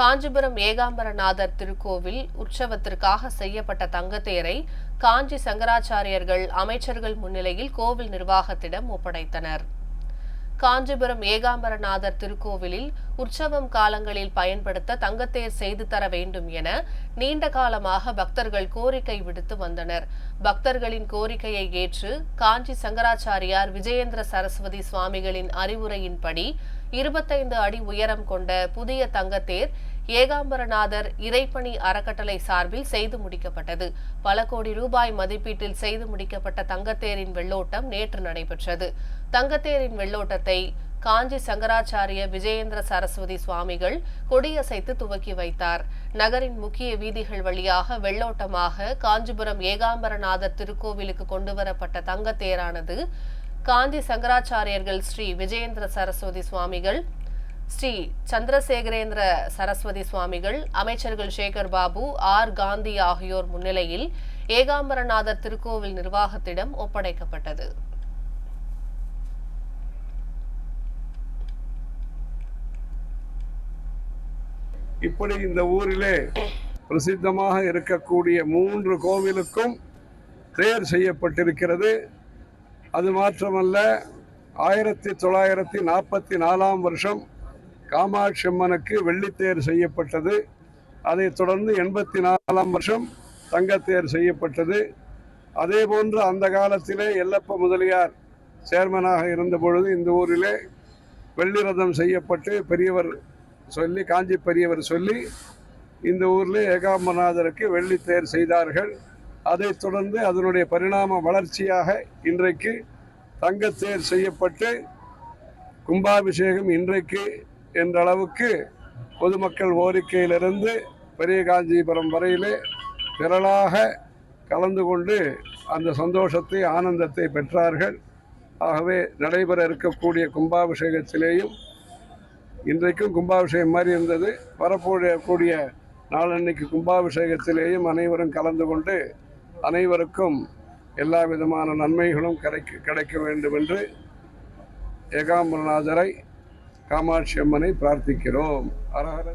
காஞ்சிபுரம் ஏகாம்பரநாதர் திருக்கோவில் உற்சவத்திற்காக செய்யப்பட்ட தங்கத்தேரை காஞ்சி சங்கராச்சாரியர்கள் அமைச்சர்கள் முன்னிலையில் கோவில் நிர்வாகத்திடம் ஒப்படைத்தனர். காஞ்சிபுரம் ஏகாம்பரநாதர் திருக்கோவிலில் உற்சவம் காலங்களில் பயன்படுத்த தங்கத்தேர் செய்து தர வேண்டும் என நீண்ட காலமாக பக்தர்கள் கோரிக்கை விடுத்து வந்தனர். பக்தர்களின் கோரிக்கையை ஏற்று காஞ்சி சங்கராச்சாரியார் விஜயேந்திர சரஸ்வதி சுவாமிகளின் அறிவுரையின்படி இருபத்தைந்து அடி உயரம் கொண்ட புதிய தங்கத்தேர் ஏகாம்பரநாதர் இறைப்பணி அறக்கட்டளை சார்பில் செய்து முடிக்கப்பட்டது. பல கோடி ரூபாய் மதிப்பீட்டில் செய்து முடிக்கப்பட்ட தங்கத்தேரின் வெள்ளோட்டம் நேற்று நடைபெற்றது. தங்கத்தேரின் வெள்ளோட்டத்தை காஞ்சி சங்கராச்சாரிய விஜயேந்திர சரஸ்வதி சுவாமிகள் கொடியசைத்து துவக்கி வைத்தார். நகரின் முக்கிய வீதிகள் வழியாக வெள்ளோட்டமாக காஞ்சிபுரம் ஏகாம்பரநாதர் திருக்கோவிலுக்கு கொண்டுவரப்பட்ட தங்கத்தேரானது காஞ்சி சங்கராச்சாரியர்கள் ஸ்ரீ விஜயேந்திர சரஸ்வதி சுவாமிகள் ஸ்ரீ சந்திரசேகரேந்திர சரஸ்வதி சுவாமிகள் அமைச்சர்கள் சேகர் பாபு ஆர் காந்தி ஆகியோர் முன்னிலையில் ஏகாம்பரநாதர் திருக்கோவில் நிர்வாகத்திடம் ஒப்படைக்கப்பட்டது. இப்படி இந்த ஊரிலே பிரசித்தமாக இருக்கக்கூடிய மூன்று கோவிலுக்கும் தேர் செய்யப்பட்டிருக்கிறது. அது மாத்திரமல்ல ஆயிரத்தி தொள்ளாயிரத்தி நாற்பத்தி நாலாம் வருஷம் காமாட்சி அம்மனுக்கு வெள்ளித்தேர் செய்யப்பட்டது. அதைத் தொடர்ந்து எண்பத்தி நாலாம் வருஷம் தங்கத்தேர் செய்யப்பட்டது. அதே போன்று அந்த காலத்திலே எல்லப்ப முதலியார் சேர்மனாக இருந்த பொழுது இந்த ஊரிலே வெள்ளி ரதம் செய்யப்பட்டு பெரியவர் சொல்லி காஞ்சி பெரியவர் சொல்லி இந்த ஊரில் ஏகாம்பரநாதருக்கு வெள்ளித்தேர் செய்தார்கள். அதைத் தொடர்ந்து அதனுடைய பரிணாம வளர்ச்சியாக இன்றைக்கு தங்கத்தேர் செய்யப்பட்டு கும்பாபிஷேகம் இன்றைக்கு என்ற அளவுக்கு பொதுமக்கள் கோரிக்கையிலிருந்து பெரிய காஞ்சிபுரம் வரையிலே திரளாக கலந்து கொண்டு அந்த சந்தோஷத்தை ஆனந்தத்தை பெற்றார்கள். ஆகவே நடைபெற இருக்கக்கூடிய கும்பாபிஷேகத்திலேயும் இன்றைக்கும் கும்பாபிஷேகம் மாதிரி இருந்தது. வரப்போகக்கூடிய நாளன்னைக்கு கும்பாபிஷேகத்திலேயும் அனைவரும் கலந்து கொண்டு அனைவருக்கும் எல்லா விதமான நன்மைகளும் கிடைக்க கிடைக்க வேண்டும் என்று ஏகாம்பரநாதரை காமாட்சி அம்மனை பிரார்த்திக்கிறோம். அரஹர